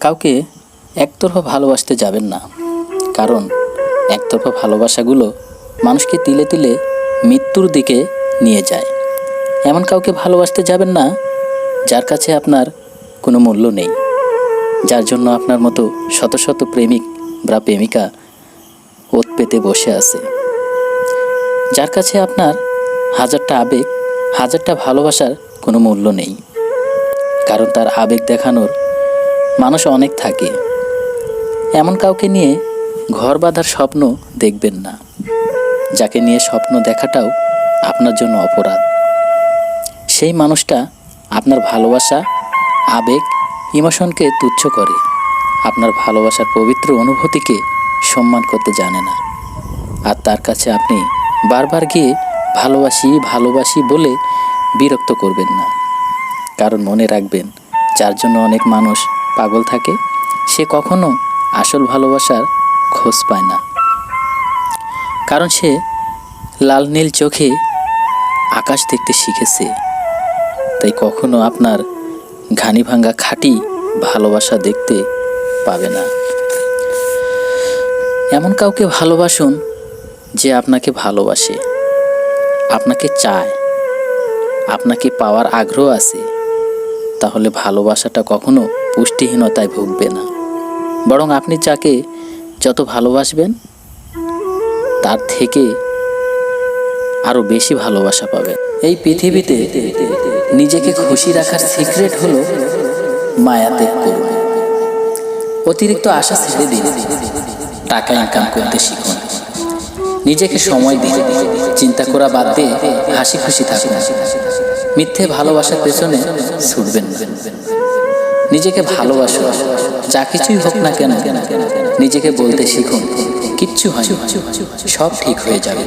কাউকে একতরফা ভালোবাসতে যাবেন না। কারণ একতরফা ভালোবাসাগুলো মানুষকে তিলে তিলে মৃত্যুর দিকে নিয়ে যায়। এমন কাউকে ভালোবাসতে যাবেন না, যার কাছে আপনার কোনো মূল্য নেই। যার জন্য আপনার মতো শত শত প্রেমিক বা প্রেমিকা ওত পেতে বসে আছে। যার কাছে আপনার হাজারটা আবেগ, হাজারটা ভালোবাসার কোনো মূল্য নেই। কারণ তার আবেগ দেখানোর মানুষ অনেক থাকে। এমন কাউকে নিয়ে ঘর বাঁধার স্বপ্ন দেখবেন না। যাকে নিয়ে স্বপ্ন দেখাটাও আপনার জন্য অপরাধ। সেই মানুষটা আপনার ভালোবাসা, আবেগ, ইমোশনকে তুচ্ছ করে। আপনার ভালোবাসার পবিত্র অনুভূতিকে সম্মান করতে জানে না। আর তার কাছে আপনি বারবার গিয়ে ভালোবাসি ভালোবাসি বলে বিরক্ত করবেন না। কারণ মনে রাখবেন, যার জন্য অনেক মানুষ পাগল থাকে, সে কখনো আসল ভালোবাসার খোঁজ পায় না। কারণ সে লাল নীল চোখে আকাশ দেখতে শিখেছে। তাই কখনো আপনার ঘানি ভাঙ্গা খাঁটি ভালোবাসা দেখতে পাবে না। এমন কাউকে ভালোবাসুন যে আপনাকে ভালোবাসে, আপনাকে চায়, আপনাকে পাওয়ার আগ্রহ আছে। তাহলে ভালোবাসাটা কখনো পুষ্টিহীনতায় ভুগবে না। বরং আপনি যাকে যত ভালোবাসবেন, তার থেকে আরও বেশি ভালোবাসা পাবেন। এই পৃথিবীতে নিজেকে খুশি রাখার সিক্রেট হলো মায়া ত্যাগ অতিরিক্ত আশা ছেড়ে দিন, টাকা ইনকাম করতে শিখুন। নিজেকে সময় দিন, চিন্তা করা বাদ দিয়ে হাসি খুশি থাকুন। মিথ্যে ভালোবাসার পেছনে ছুটবেন নিজেকে ভালোবাসো, যা কিছুই হোক না কেন, নিজেকে বলতে শিখুন, কিচ্ছু হয়। সব ঠিক হয়ে যাবে